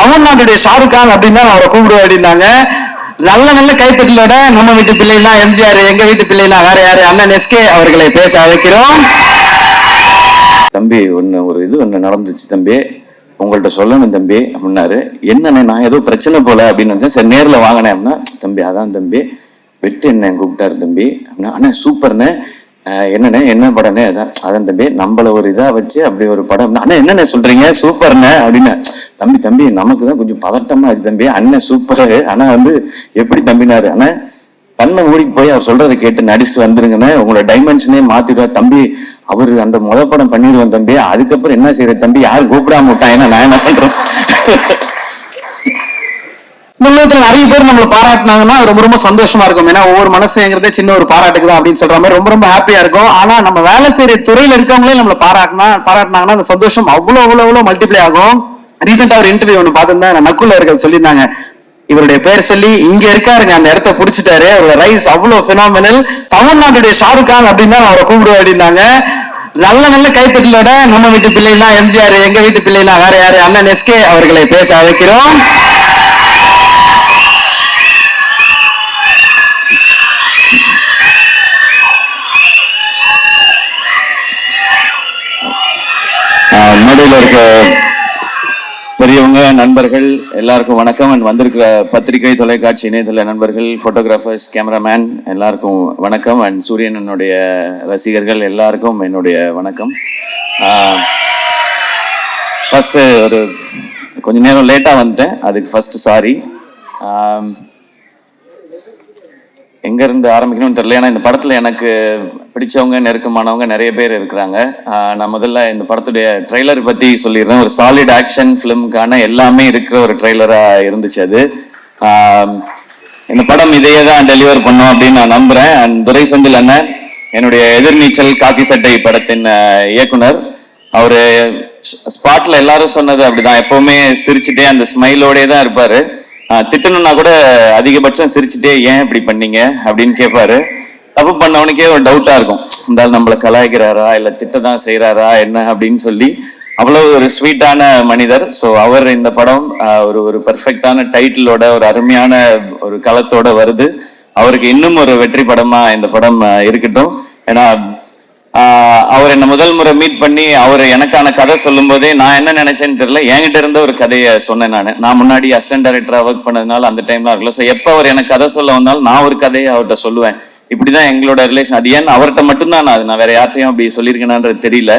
தமிழ்நாட்டுடைய ஷாருக்கான் அப்படின்னு தான் அவரை கூப்பிடுவேன் அப்படின்னாங்க. நல்ல நல்ல கைத்தட்டலோட நம்ம வீட்டு பிள்ளைனா எம்ஜிஆர் எங்க வீட்டு பிள்ளைனா வேற யாரு? அண்ணன் எஸ்கே அவர்களை பேச அழைக்கிறோம். தம்பி ஒன்று ஒரு இது ஒன்று நடந்துச்சு தம்பி. உங்கள்ட்ட சொல்லணும் தம்பி அப்படின்னாரு. என்னண்ணே நான் ஏதோ பிரச்சனை போல அப்படின்னு நினைச்சேன். சரி நேரில் வாங்கினேன் அப்படின்னா தம்பி அதான் தம்பி. வெட்டு என்ன கூப்பிட்டாரு தம்பி. அப்படின்னா அண்ணா சூப்பர்ண்ணே. என்னண்ணே என்ன படம்னே அதான் அதான் தம்பி நம்மள ஒரு இதா வச்சு அப்படி ஒரு படம். அண்ணா என்னண்ணே சொல்றீங்க? சூப்பர்ண்ணே அப்படின்னு. தம்பி தம்பி நமக்கு தான் கொஞ்சம் பதட்டமா இருக்கு தம்பி. அண்ணன் சூப்பரு. ஆனா வந்து எப்படி தம்பினாரு? ஆனா கண்ணை மூடிக்கு போய் அவர் சொல்றதை கேட்டு நடிச்சுட்டு வந்துருங்கண்ணே. உங்களோட டைமென்ஷனே மாத்திடுவார் தம்பி. அவர் அந்த முத படம் பண்ணிடுவோம் தம்பி. அதுக்கப்புறம் என்ன செய்யற தம்பி? யாரும் கூப்பிடாம விட்டான் ஏன்னா நான் என்ன பண்றேன் இந்த உலகத்துல நிறைய பேர் நம்மளை பாராட்டினாங்கன்னா ரொம்ப ரொம்ப சந்தோஷமா இருக்கும். ஏன்னா ஒவ்வொரு மனசுங்கிறதே சின்ன ஒரு பாராட்டுக்கு தான் அப்படின்னு சொல்ற மாதிரி ரொம்ப ரொம்ப ஹாப்பியா இருக்கும். ஆனா நம்ம வேலை செய்யற துறையில இருக்கவங்களே நம்மளை பாராட்டினா பாராட்டினாங்கன்னா அந்த சந்தோஷம் அவ்வளவு அவ்வளவு அவ்வளவு மல்டிப்ளை ஆகும். ரீசெண்டா ஒரு இன்டர்வியூ ஒன்று பார்த்திருந்தேன். நக்குள்ள இருக்க சொல்லியிருந்தாங்க. இவருடைய பேர் சொல்லி இங்க இருக்காருங்க அந்த இடத்த பிடிச்சிட்டாரு. அவரோட ரைஸ் அவ்வளவு பினாமினல் தமிழ்நாட்டுடைய ஷாருக் கான் அப்படின்னு தான் அவரை கூப்பிடுவேன் அப்படின்னாங்க. நல்ல நல்ல கைத்தட்டலோட நம்ம வீட்டு பிள்ளைனா எம்ஜிஆர் எங்க வீட்டு பிள்ளைனா வேற யாரு? அண்ணன் எஸ்கே அவர்களை பேச அழைக்கிறோம். மேடையில இருக்க பெரியவங்க நண்பர்கள் எல்லாருக்கும் வணக்கம். அண்ட் வந்திருக்கிற பத்திரிகை தொலைக்காட்சி இணையதள நண்பர்கள் ஃபோட்டோகிராஃபர்ஸ் கேமராமேன் எல்லாருக்கும் வணக்கம். அண்ட் சூரியனனுடைய ரசிகர்கள் எல்லாருக்கும் என்னுடைய வணக்கம். ஃபஸ்ட்டு ஒரு கொஞ்ச நேரம் லேட்டாக வந்துட்டேன். அதுக்கு ஃபஸ்ட்டு சாரி எங்கேருந்து ஆரம்பிக்கணும்னு தெரியல. ஏன்னா இந்த படத்தில் எனக்கு பிடிச்சவங்க நெருக்கமானவங்க நிறைய பேர் இருக்கிறாங்க. நான் முதல்ல இந்த படத்துடைய ட்ரெய்லர் பத்தி சொல்லிடுறேன். ஒரு சாலிட் ஆக்ஷன் ஃபிலிமுக்கான எல்லாமே இருக்கிற ஒரு ட்ரெய்லரா இருந்துச்சு அது. இந்த படம் இதையே தான் டெலிவர் பண்ணோம் அப்படின்னு நான் நம்புறேன். அண்ட் துரை செந்தில் அண்ணன் என்னுடைய எதிர்நீச்சல் காக்கி சட்டை படத்தின் இயக்குனர். அவரு ஸ்பாட்ல எல்லாரும் சொன்னது அப்படிதான். எப்பவுமே சிரிச்சுட்டே அந்த ஸ்மைலோடே தான் இருப்பாரு. திட்டணும்னா கூட அதிகபட்சம் சிரிச்சுட்டே ஏன் இப்படி பண்ணீங்க? அப்படின்னு கேட்பாரு. தப்பு பண்ணவனுக்கே ஒரு டவுட்டா இருக்கும். இந்த நம்மளை கலாய்க்கிறாரா இல்ல திட்டதான் செய்யறாரா என்ன அப்படின்னு சொல்லி அவ்வளவு ஒரு ஸ்வீட்டான மனிதர். ஸோ அவர் இந்த படம் ஒரு ஒரு பர்ஃபெக்டான டைட்டிலோட ஒரு அருமையான ஒரு களத்தோட வருது. அவருக்கு இன்னும் ஒரு வெற்றி படமா இந்த படம் இருக்கட்டும். ஏன்னா அவர் என்ன முதல் முறை மீட் பண்ணி அவர் எனக்கான கதை சொல்லும் போதே நான் என்ன நினைச்சேன்னு தெரியல. என்கிட்ட இருந்த ஒரு கதையை சொன்னேன் நான். நான் முன்னாடி அசிஸ்டன்ட் டைரக்டரா ஒர்க் பண்ணதுனால அந்த டைம்லாம் இருக்கல ஸோ எப்போ அவர் எனக்கு கதை சொல்ல வந்தாலும் நான் ஒரு கதையை அவர்கிட்ட சொல்லுவேன். இப்படிதான் எங்களோட ரிலேஷன் அது ஏன் அவர்கிட்ட மட்டும்தான் நான் அது நான் வேற யார்ட்டையும் அப்படி சொல்லியிருக்கேனான்றது தெரியல.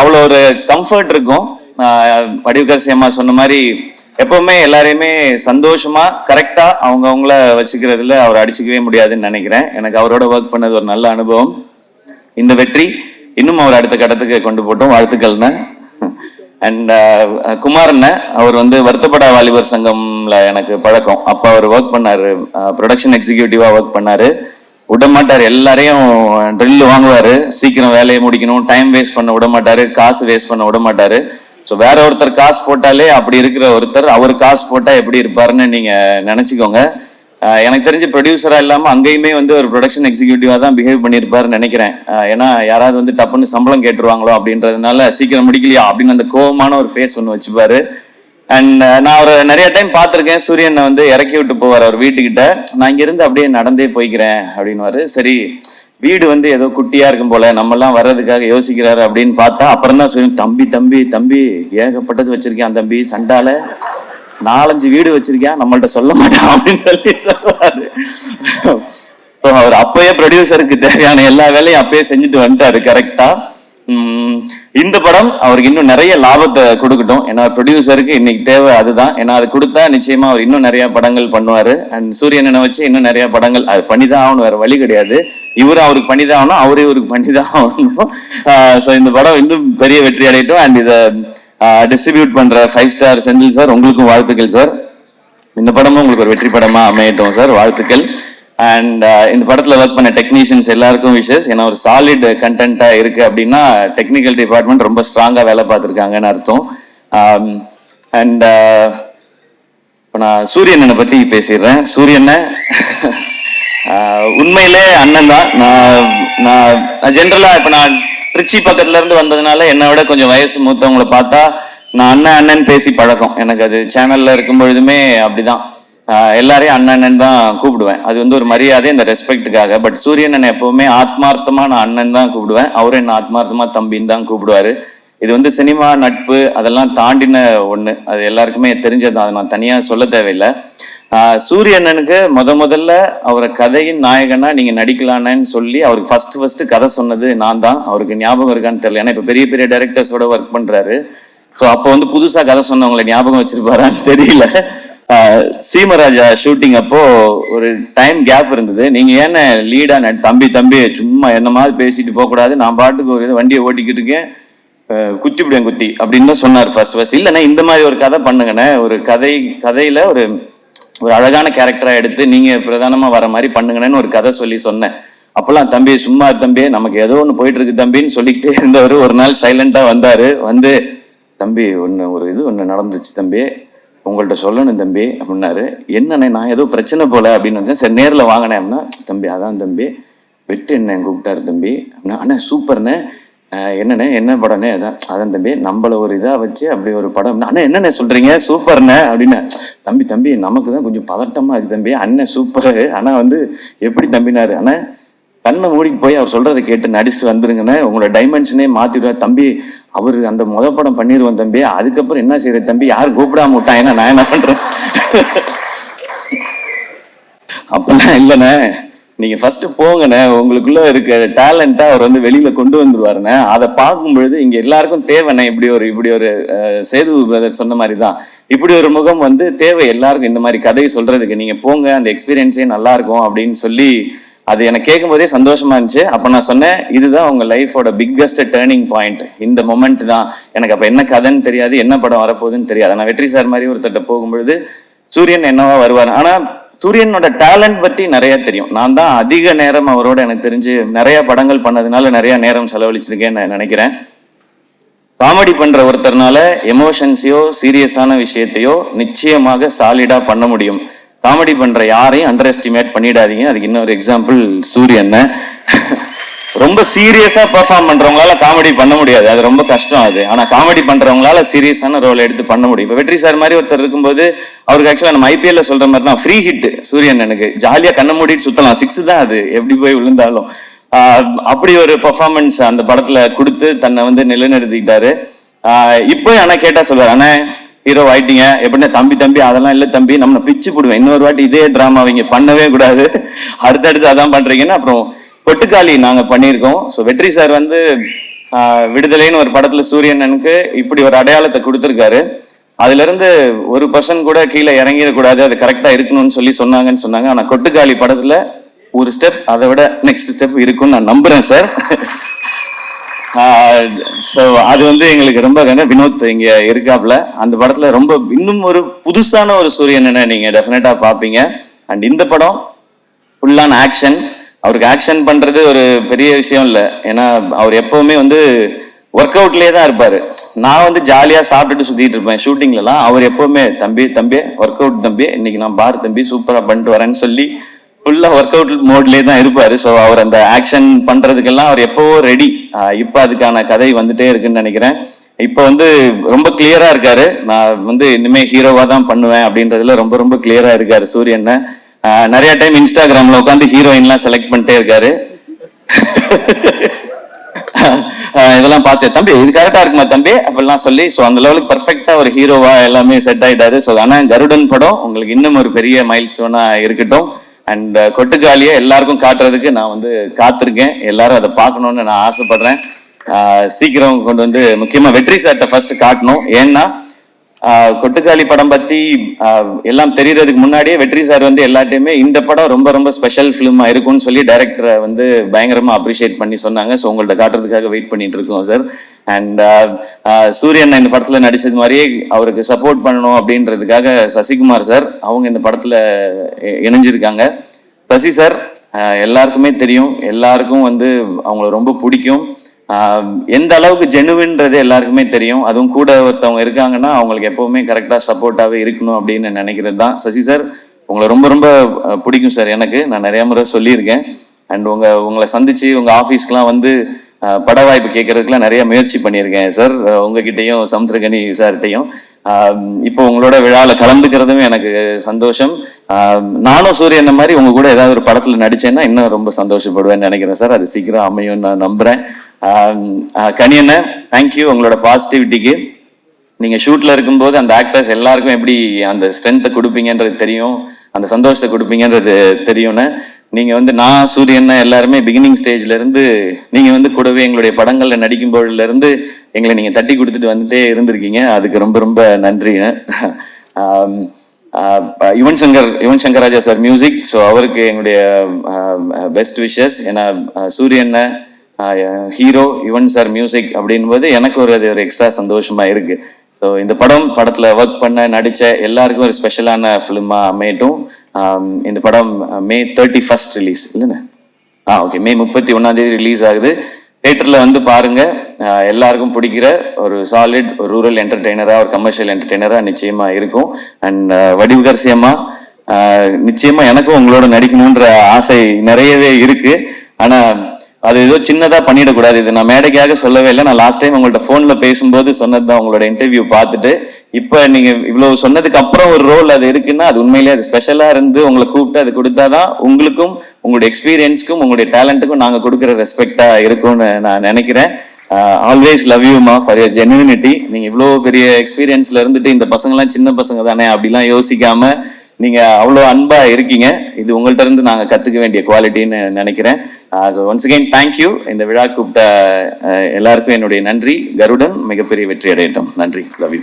அவ்வளோ ஒரு கம்ஃபர்ட் இருக்கும். ஆஹ் வடிவுகர் சேமா சொன்ன மாதிரி எப்பவுமே எல்லாரையுமே சந்தோஷமா கரெக்டா அவங்க அவங்கள வச்சுக்கிறதுல அவர் அடிச்சுக்கவே முடியாதுன்னு நினைக்கிறேன். எனக்கு அவரோட ஒர்க் பண்ணது ஒரு நல்ல அனுபவம். இந்த வெற்றி இன்னும் அவர் அடுத்த கட்டத்துக்கு கொண்டு போட்டோம். வாழ்த்துக்கள்னு அண்ட் குமாரண்ண அவர் வந்து வருத்தப்பட வாலிபர் சங்கம்ல எனக்கு பழக்கம். அப்போ அவர் ஒர்க் பண்ணாரு. ப்ரொடக்ஷன் எக்ஸிக்யூட்டிவா ஒர்க் பண்ணாரு. விட மாட்டாரு எல்லாரையும் ட்ரில் வாங்குவாரு. சீக்கிரம் வேலையை முடிக்கணும். டைம் வேஸ்ட் பண்ண விட மாட்டார் காசு வேஸ்ட் பண்ண விட மாட்டார் ஸோ வேற ஒருத்தர் காசு போட்டாலே அப்படி இருக்கிற ஒருத்தர் அவர் காசு போட்டால் எப்படி இருப்பாருன்னு நீங்க நினைச்சுக்கோங்க. எனக்கு தெரிஞ்ச ப்ரொடியூசரா இல்லாம அங்கேயுமே வந்து ஒரு ப்ரொடக்ஷன் எக்ஸிக்யூட்டிவா தான் பிஹேவ் பண்ணியிருப்பாருன்னு நினைக்கிறேன். ஏன்னா யாராவது வந்து டப்புன்னு சம்பளம் கேட்டுருவாங்களோ அப்படின்றதுனால சீக்கிரம் முடிக்கலையா அப்படின்னு அந்த கோவமான ஒரு ஃபேஸ் ஒன்று வச்சுப்பாரு. அண்ட் uh, நான் அவர் நிறைய டைம் பார்த்துருக்கேன். சூரியனை வந்து இறக்கி விட்டு போவார் அவர் வீட்டுக்கிட்ட. நான் இங்கிருந்து அப்படியே நடந்தே போய்க்கிறேன் அப்படின்னுவாரு. சரி வீடு வந்து ஏதோ குட்டியா இருக்கும் போல நம்மெல்லாம் வர்றதுக்காக யோசிக்கிறாரு அப்படின்னு பார்த்தா அப்புறம் தான் சூரியன் தம்பி தம்பி தம்பி ஏகப்பட்டது வச்சிருக்கேன் தம்பி சண்டால நாலஞ்சு வீடு வச்சிருக்கேன் நம்மள்ட்ட சொல்ல மாட்டான் அப்படின்னு சொல்லி சொல்லுவாரு. அவர் அப்பயே ப்ரொடியூசருக்கு தேவையான எல்லா வேலையும் அப்பயே செஞ்சுட்டு வந்துட்டாரு கரெக்டா இந்த படம் அவருக்கு இன்னும் நிறைய லாபத்தை கொடுக்கட்டும். ஏன்னா ப்ரொடியூசருக்கு இன்னைக்கு தேவை அதுதான். ஏன்னா அது கொடுத்தா நிச்சயமா அவர் இன்னும் நிறைய படங்கள் பண்ணுவாரு. அண்ட் சூரியனை வச்சு இன்னும் நிறைய படங்கள் அது பண்ணிதான் ஆகணும் வேற வழி கிடையாது. இவரும் அவருக்கு பண்ணிதான் ஆகணும் அவரே இவருக்கு பண்ணிதான் ஆகணும். ஸோ இந்த படம் இன்னும் பெரிய வெற்றி அடையட்டும். அண்ட் இதை டிஸ்ட்ரிபியூட் பண்ற ஃபைவ் ஸ்டார் செந்தில் சார் உங்களுக்கும் வாழ்த்துக்கள் சார் இந்த படமும் உங்களுக்கு ஒரு வெற்றி படமா அமையட்டும் சார் வாழ்த்துக்கள். அண்ட் uh, இந்த படத்தில் ஒர்க் பண்ண டெக்னீஷியன்ஸ் எல்லாருக்கும் விஷஸ் ஏன்னா ஒரு சாலிட் கண்டென்ட்டாக இருக்குது அப்படின்னா டெக்னிக்கல் டிபார்ட்மெண்ட் ரொம்ப ஸ்ட்ராங்காக வேலை பார்த்துருக்காங்கன்னு அர்த்தம். Um, அண்ட் uh, இப்போ நான் சூரியனை பற்றி பேசிடுறேன். சூரியனை uh, உண்மையிலே அண்ணன் தான். நான் நான் ஜென்ரலாக இப்போ நான் திருச்சி பக்கத்துலேருந்து வந்ததுனால என்னை விட கொஞ்சம் வயசு மூத்தவங்களை பார்த்தா நான் அண்ணன் அண்ணன் பேசி பழக்கம். எனக்கு அது சேனலில் இருக்கும் பொழுதுமே அப்படிதான். எல்லாரையும் அண்ணன் தான் கூப்பிடுவேன். அது வந்து ஒரு மரியாதை இந்த ரெஸ்பெக்ட்டுக்காக பட் சூரியன் என்னை எப்பவுமே ஆத்மார்த்தமா நான் அண்ணன் தான் கூப்பிடுவேன். அவரும் என்ன ஆத்மார்த்தமா தம்பின்னு தான் கூப்பிடுவாரு. இது வந்து சினிமா நட்பு அதெல்லாம் தாண்டின ஒண்ணு. அது எல்லாருக்குமே தெரிஞ்சது அதை நான் தனியா சொல்ல தேவையில்லை. சூரியண்ணனுக்கு முத முதல்ல அவரை கதையின் நாயகனா நீங்க நடிக்கலான்னு சொல்லி அவருக்கு ஃபர்ஸ்ட் ஃபர்ஸ்ட் கதை சொன்னது நான் தான். அவருக்கு ஞாபகம் இருக்கான்னு தெரியல. ஏன்னா இப்ப பெரிய பெரிய டைரக்டர்ஸோட ஒர்க் பண்றாரு. ஸோ அப்போ வந்து புதுசா கதை சொன்னவங்களை ஞாபகம் வச்சிருப்பாரான்னு தெரியல. சீமராஜா ஷூட்டிங் அப்போ ஒரு டைம் கேப் இருந்தது. நீங்க ஏன்னா லீடா தம்பி தம்பி சும்மா என்ன மாதிரி பேசிட்டு போக கூடாது நான் பாட்டுக்கு ஒரு வண்டியை ஓட்டிக்கிட்டு இருக்கேன். குத்தி விடுவேன் குத்தி அப்படின்னு தான் சொன்னார் ஃபர்ஸ்ட் ஃபர்ஸ்ட் இல்லைன்னா இந்த மாதிரி ஒரு கதை பண்ணுங்கண்ணே. ஒரு கதை கதையில ஒரு ஒரு அழகான கேரக்டரா எடுத்து நீங்க பிரதானமா வர மாதிரி பண்ணுங்கன்னு ஒரு கதை சொல்லி சொன்னேன். அப்பெல்லாம் தம்பி சும்மா தம்பி நமக்கு ஏதோ ஒன்று போயிட்டு இருக்கு தம்பின்னு சொல்லிக்கிட்டே இருந்தவர் ஒரு நாள் சைலண்டா வந்தாரு. வந்து தம்பி ஒன்று ஒரு இது ஒன்று நடந்துச்சு தம்பி. உங்கள்கிட்ட சொல்லணும் தம்பி அப்படின்னாரு. என்னண்ணே நான் ஏதோ பிரச்சனை போல அப்படின்னு நினச்சேன். சரி நேரில் வாங்கினேன்னா தம்பி அதான் தம்பி. வெட்டு என்ன கூப்பிட்டாரு தம்பி. அப்படின்னா அண்ணா சூப்பர்ண்ணே. என்னண்ணே என்ன படம்னே அதான் அதான் தம்பி நம்மள ஒரு இதாக வச்சு அப்படி ஒரு படம். அண்ணா என்னண்ணே சொல்கிறீங்க சூப்பர்ண்ணே அப்படின்னு தம்பி தம்பி நமக்கு தான் கொஞ்சம் பதட்டமாக இருக்குது தம்பி. அண்ணன் சூப்பர். ஆனால் வந்து எப்படி தம்பினாரு? அண்ணா கண்ணை மூடிக்கு போய் அவர் சொல்றதை கேட்டு நடிச்சுட்டு வந்துருங்கண்ணே. உங்களோட டைமென்ஷனே மாத்திடுவார் தம்பி அவர் அந்த முத படம் பண்ணிடுவோம் தம்பி. அதுக்கப்புறம் என்ன செய்யற தம்பி? யாரும் கூப்பிடாம விட்டான் ஏன்னா நான் என்ன பண்றேன் அப்பெல்லாம் இல்லைண்ணே. நீங்க ஃபர்ஸ்ட் போங்கண்ணே. உங்களுக்குள்ள இருக்க டேலண்ட்டை அவர் வந்து வெளியில கொண்டு வந்துருவாருண்ணே. அதை பார்க்கும்பொழுது இங்கே இங்க எல்லாருக்கும் தேவைண்ணே. இப்படி ஒரு இப்படி ஒரு சேது பிரதர் சொன்ன மாதிரி தான் இப்படி ஒரு முகம் வந்து தேவை. எல்லாருக்கும் இந்த மாதிரி கதையை சொல்றதுக்கு நீங்க போங்க. அந்த எக்ஸ்பீரியன்ஸே நல்லா இருக்கும் அப்படின்னு சொல்லி அது எனக்கு கேட்கும்போதே சந்தோஷமா இருந்துச்சு. அப்போ நான் சொன்னேன் இதுதான் உங்க லைஃபோட பிக்கஸ்ட் டேர்னிங் பாயிண்ட் இந்த மொமெண்ட் தான். எனக்கு அப்போ என்ன கதைன்னு தெரியாது என்ன படம் வரப்போகுதுன்னு தெரியாது. நான் வெற்றி சார் மாதிரி ஒருத்தட்ட போகும்பொழுது சூரியன் என்னவா வருவார். ஆனால் சூரியனோட டேலண்ட் பத்தி நிறைய தெரியும். நான் தான் அதிக நேரம் அவரோட எனக்கு தெரிஞ்சு நிறைய படங்கள் பண்ணதுனால நிறைய நேரம் செலவழிச்சிருக்கேன்னு நான் நினைக்கிறேன். காமெடி பண்ற ஒருத்தர்னால எமோஷன்ஸையோ சீரியஸான விஷயத்தையோ நிச்சயமாக சாலிடா பண்ண முடியும். காமெடி பண்ற யாரையும் அண்டர் எஸ்டிமேட் பண்ணிடாதீங்க. அதுக்கு இன்னொரு எக்ஸாம்பிள் சூரியன் ரொம்ப சீரியஸா பெர்ஃபார்ம் பண்றவங்களால காமெடி பண்ண முடியாது. அது ரொம்ப கஷ்டம் அது. ஆனா காமெடி பண்றவங்களால சீரியஸான ரோல் எடுத்து பண்ண முடியும். இப்ப வெற்றி சார் மாதிரி ஒருத்தர் இருக்கும்போது அவருக்கு ஆக்சுவலா நம்ம ஐபிஎல்ல சொல்ற மாதிரி தான் ஃப்ரீ ஹிட் சூரியன் எனக்கு. ஜாலியா கண்ண மூடிட்டு சுத்தலாம். சிக்ஸ் தான் அது. எப்படி போய் விழுந்தாலும். அப்படி ஒரு பெர்ஃபார்மன்ஸ் அந்த படத்துல கொடுத்து தன்னை வந்து நிலைநிறுத்திக்கிட்டாரு. இப்போ ஆனா கேட்டா சொல்லுவார் ஆனா ஹீரோ ஆயிட்டீங்க. எப்படின்னா தம்பி தம்பி அதெல்லாம் இல்லை தம்பி நம்ம பிச்சு போடுவேன். இன்னொரு வாட்டி இதே ட்ராமா அவங்க பண்ணவே கூடாது. அடுத்தடுத்து அதான் பண்ணுறீங்கன்னா அப்புறம் கொட்டுக்காளி நாங்கள் பண்ணியிருக்கோம். ஸோ வெற்றி சார் வந்து விடுதலைன்னு ஒரு படத்தில் சூரியனனுக்கு இப்படி ஒரு அடையாளத்தை கொடுத்துருக்காரு. அதுலேருந்து ஒரு பர்சன் கூட கீழே இறங்கிடக்கூடாது. அது கரெக்டாக இருக்கணும்னு சொல்லி சொன்னாங்கன்னு சொன்னாங்க. ஆனால் கொட்டுக்காளி படத்தில் ஒரு ஸ்டெப் அதை விட நெக்ஸ்ட் ஸ்டெப் இருக்கும்னு நான் நம்புகிறேன் சார். ஸோ அது வந்து எங்களுக்கு ரொம்ப வினோத் இங்க இருக்காப்ல அந்த படத்துல ரொம்ப இன்னும் ஒரு புதுசான ஒரு சூரியனை நீங்க டெஃபினட்டா பார்ப்பீங்க அண்ட் இந்த படம் ஃபுல்லான ஆக்ஷன் அவருக்கு ஆக்ஷன் பண்றது ஒரு பெரிய விஷயம் இல்லை. ஏன்னா அவர் எப்பவுமே வந்து ஒர்க் அவுட்லேயே தான் இருப்பாரு. நான் வந்து ஜாலியா சாப்பிட்டுட்டு சுத்திட்டு இருப்பேன் ஷூட்டிங்லலாம் அவர் எப்பவுமே தம்பி தம்பி ஒர்க் அவுட் தம்பி. இன்னைக்கு நான் பார் தம்பி சூப்பரா பண்ணிட்டு வரேன்னு சொல்லி ஃபுல்லா ஒர்க் அவுட் மோட்லேயே தான் இருப்பாரு. ஸோ அவர் அந்த ஆக்ஷன் பண்றதுக்கெல்லாம் அவர் எப்பவோ ரெடி இப்போ அதுக்கான கதை வந்துட்டே இருக்குன்னு நினைக்கிறேன். இப்போ வந்து ரொம்ப கிளியரா இருக்காரு. நான் வந்து இனிமே ஹீரோவா தான் பண்ணுவேன் அப்படின்றதுல ரொம்ப ரொம்ப கிளியரா இருக்காரு சூரியன். நிறைய டைம் இன்ஸ்டாகிராம்ல உட்காந்து ஹீரோயின்லாம் செலக்ட் பண்ணிட்டே இருக்காரு. இதெல்லாம் பார்த்து தம்பி இது கரெக்டா இருக்குமா தம்பி? அப்படிலாம் சொல்லி ஸோ அந்த லெவலுக்கு பர்ஃபெக்டா ஒரு ஹீரோவா எல்லாமே செட் ஆயிட்டாரு. ஸோ ஆனால் கருடன் படம் உங்களுக்கு இன்னும் ஒரு பெரிய மைல் ஸ்டோனா இருக்கட்டும். அண்ட் uh, கொட்டுக்காலியை எல்லாருக்கும் காட்டுறதுக்கு நான் வந்து காத்திருக்கேன். எல்லாரும் அதை பார்க்கணும்னு நான் ஆசைப்படுறேன். சீக்கிரம் கொண்டு வந்து முக்கியமாக வெற்றி சார்ட்ட ஃபர்ஸ்ட் காட்டணும். ஏன்னா கொட்டுக்காளி படம் பத்தி எல்லாம் தெரியறதுக்கு முன்னாடியே வெற்றி சார் வந்து எல்லாத்தையுமே இந்த படம் ரொம்ப ரொம்ப ஸ்பெஷல் ஃபிலிமா இருக்கும்னு சொல்லி டைரக்டரை வந்து பயங்கரமா அப்ரிஷியேட் பண்ணி சொன்னாங்க. ஸோ உங்கள்ட்ட காட்டுறதுக்காக வெயிட் பண்ணிட்டு இருக்கோம் சார் அண்ட் uh, uh, சூரியன் இந்த படத்தில் நடித்தது மாதிரியே அவருக்கு சப்போர்ட் பண்ணணும் அப்படின்றதுக்காக சசிகுமார் சார் அவங்க இந்த படத்தில் இணைஞ்சிருக்காங்க. சசி சார் எல்லாருக்குமே தெரியும். எல்லாருக்கும் வந்து அவங்கள ரொம்ப பிடிக்கும். எந்த அளவுக்கு ஜெனுவின்றது எல்லாருக்குமே தெரியும். அதுவும் கூட ஒருத்தவங்க இருக்காங்கன்னா அவங்களுக்கு எப்பவுமே கரெக்டாக சப்போர்ட்டாகவே இருக்கணும் அப்படின்னு நினைக்கிறது தான் சசி சார் உங்களை ரொம்ப ரொம்ப பிடிக்கும் சார் எனக்கு. நான் நிறைய முறை சொல்லியிருக்கேன். அண்ட் உங்க உங்களை சந்திச்சு உங்க ஆஃபீஸ்க்குலாம் வந்து பட வாய்ப்பு கேட்கறதுக்குலாம் நிறைய முயற்சி பண்ணியிருக்கேன் சார் உங்ககிட்டயும் சமுத்திரகனி சார்கிட்டையும். இப்போ உங்களோட விழாவில் கலந்துக்கிறதும் எனக்கு சந்தோஷம். நானும் சூரியன் மாதிரி உங்க கூட ஏதாவது ஒரு படத்தில் நடிச்சேன்னா இன்னும் ரொம்ப சந்தோஷப்படுவேன்னு நினைக்கிறேன் சார் அது சீக்கிரம் அமையும் நான் நம்புறேன். கனியண்ண தேங்க்யூ உங்களோட பாசிட்டிவிட்டிக்கு நீங்கள் ஷூட்டில் இருக்கும்போது அந்த ஆக்டர்ஸ் எல்லாருக்கும் எப்படி அந்த ஸ்ட்ரென்த்தை கொடுப்பீங்கன்றது தெரியும் அந்த சந்தோஷத்தை கொடுப்பீங்கன்றது தெரியும்னு. நீங்க வந்து நான் சூரியன் எல்லாருமே பிகினிங் ஸ்டேஜ்ல இருந்து நீங்க வந்து கூடவே எங்களுடைய படங்கள்ல நடிக்கும் பொழுதுல இருந்து எங்களை நீங்க தட்டி கொடுத்துட்டு வந்துட்டே இருந்திருக்கீங்க. அதுக்கு ரொம்ப ரொம்ப நன்றிங்க Yuvan Shankar Yuvan Shankar Raja sir music so அவருக்கு எங்களுடைய பெஸ்ட் விஷஸ் ஏன்னா ஆஹ் சூரியன் ஹீரோ யுவன் சார் மியூசிக் அப்படின்போது எனக்கு ஒரு அது ஒரு எக்ஸ்ட்ரா சந்தோஷமா இருக்கு. ஸோ இந்த படம் படத்தில் ஒர்க் பண்ண நடித்த எல்லாருக்கும் ஒரு ஸ்பெஷலான ஃபிலிமாக அமையட்டும். இந்த படம் மே தேர்ட்டி ஃபர்ஸ்ட் ரிலீஸ் இல்லைண்ணே ஆ ஓகே மே முப்பத்தி ஒன்றாந்தேதி ரிலீஸ் ஆகுது. தேட்டரில் வந்து பாருங்கள் எல்லாருக்கும் பிடிக்கிற ஒரு சாலிட் ஒரு ரூரல் என்டர்டெய்னராக ஒரு கமர்ஷியல் என்டர்டெய்னராக நிச்சயமாக இருக்கும். அண்ட் வடிவுகரசியமா நிச்சயமாக எனக்கும் உங்களோட நடிக்கணுன்ற ஆசை நிறையவே இருக்குது ஆனால் அது ஏதோ சின்னதாக பண்ணிடக்கூடாது. இது நான் மேடைக்காக சொல்லவே இல்லை. நான் லாஸ்ட் டைம் உங்கள்ட்ட ஃபோனில் பேசும்போது சொன்னது தான் உங்களோட இன்டர்வியூ பார்த்துட்டு இப்போ நீங்கள் இவ்வளோ சொன்னதுக்கு அப்புறம் ஒரு ரோல் அது இருக்குன்னா அது உண்மையிலேயே அது ஸ்பெஷலாக இருந்து உங்களை கூப்பிட்டு அது கொடுத்தா தான் உங்களுக்கும் உங்களுடைய எக்ஸ்பீரியன்ஸ்க்கும் உங்களுடைய டேலண்ட்டுக்கும் நாங்கள் கொடுக்குற ரெஸ்பெக்டாக இருக்கும்னு நான் நினைக்கிறேன். ஆல்வேஸ் லவ் யூ மா ஃபார் யர் ஜென்யூனிட்டி நீங்கள் இவ்வளோ பெரிய எக்ஸ்பீரியன்ஸில் இருந்துட்டு இந்த பசங்களாம் சின்ன பசங்க தானே அப்படிலாம் யோசிக்காமல் நீங்க அவ்வளோ அன்பா இருக்கீங்க. இது உங்கள்ட்ட இருந்து நாங்க கத்துக்க வேண்டிய குவாலிட்டின்னு நினைக்கிறேன். ஸோ ஒன்ஸ் அகைன் தேங்க்யூ இந்த விழா கூப்பிட்ட uh, எல்லாருக்கும் என்னுடைய நன்றி. கருடன் மிகப்பெரிய வெற்றி அடையட்டும். நன்றி. Love you